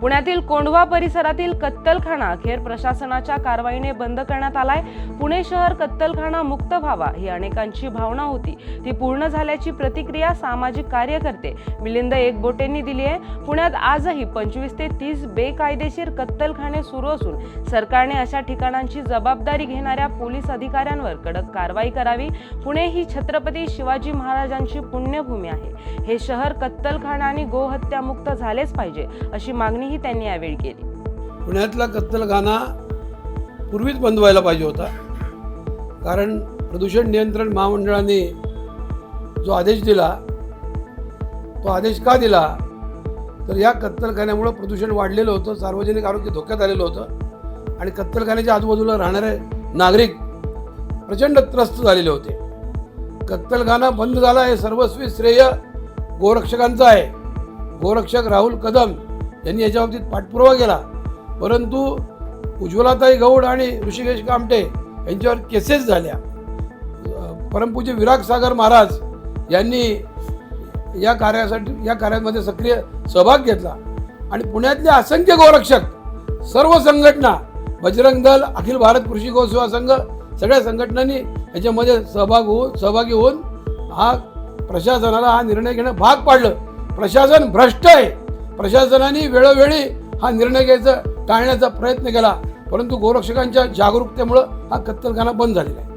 पुण्यातील कोंढवा परिसरातील कत्तलखाना अखेर प्रशासनाच्या कारवाईने बंद करण्यात आलाय. पुणे शहर कत्तलखाना मुक्त व्हावा ही अनेकांची भावना होती. ती पूर्ण झाल्याची प्रतिक्रिया सामाजिक कार्यकर्ते मिलिंद एकबोटेंनी दिली आहे. पुण्यात आजही पंचवीस ते तीस बेकायदेशीर कत्तलखाने सुरू असून सरकारने अशा ठिकाणांची जबाबदारी घेणाऱ्या पोलीस अधिकाऱ्यांवर कडक कारवाई करावी. पुणे ही छत्रपती शिवाजी महाराजांची पुण्यभूमी आहे. हे शहर कत्तलखाना आणि गोहत्यामुक्त झालेच पाहिजे अशी मागणी मागणीही त्यांनी यावेळी केली. पुण्यातला कत्तलखाना पूर्वीच बंद व्हायला पाहिजे होता. कारण प्रदूषण नियंत्रण महामंडळाने जो आदेश दिला तो आदेश का दिला? तर या कत्तलखान्यामुळं प्रदूषण वाढलेलं होतं सार्वजनिक आरोग्य धोक्यात आलेलं होतं आणि कत्तलखान्याच्या आजूबाजूला राहणारे नागरिक प्रचंड त्रस्त झालेले होते. कत्तलखाना बंद झाला हे सर्वस्वी श्रेय गोरक्षकांचं आहे. गोरक्षक राहुल कदम यांनी याच्या बाबतीत पाठपुरावा केला. परंतु उज्ज्वलाताई गौड आणि ऋषिकेश कामटे यांच्यावर केसेस झाल्या. परमपूज्य विराग सागर महाराज यांनी या कार्यासाठी या कार्यामध्ये सक्रिय सहभाग घेतला. आणि पुण्यातले असंख्य गोरक्षक सर्व संघटना बजरंग दल अखिल भारत कृषी गोसेवा संघ सगळ्या संघटनांनी याच्यामध्ये सहभाग होऊन सहभागी होऊन हा प्रशासनाला हा निर्णय घेणं भाग पाडलं. प्रशासन भ्रष्ट आहे. प्रशासनाने वेळोवेळी हा निर्णय घ्यायचा टाळण्याचा प्रयत्न केला. परंतु गोरक्षकांच्या जागरूकतेमुळं हा कत्तलखाना बंद झालेला आहे.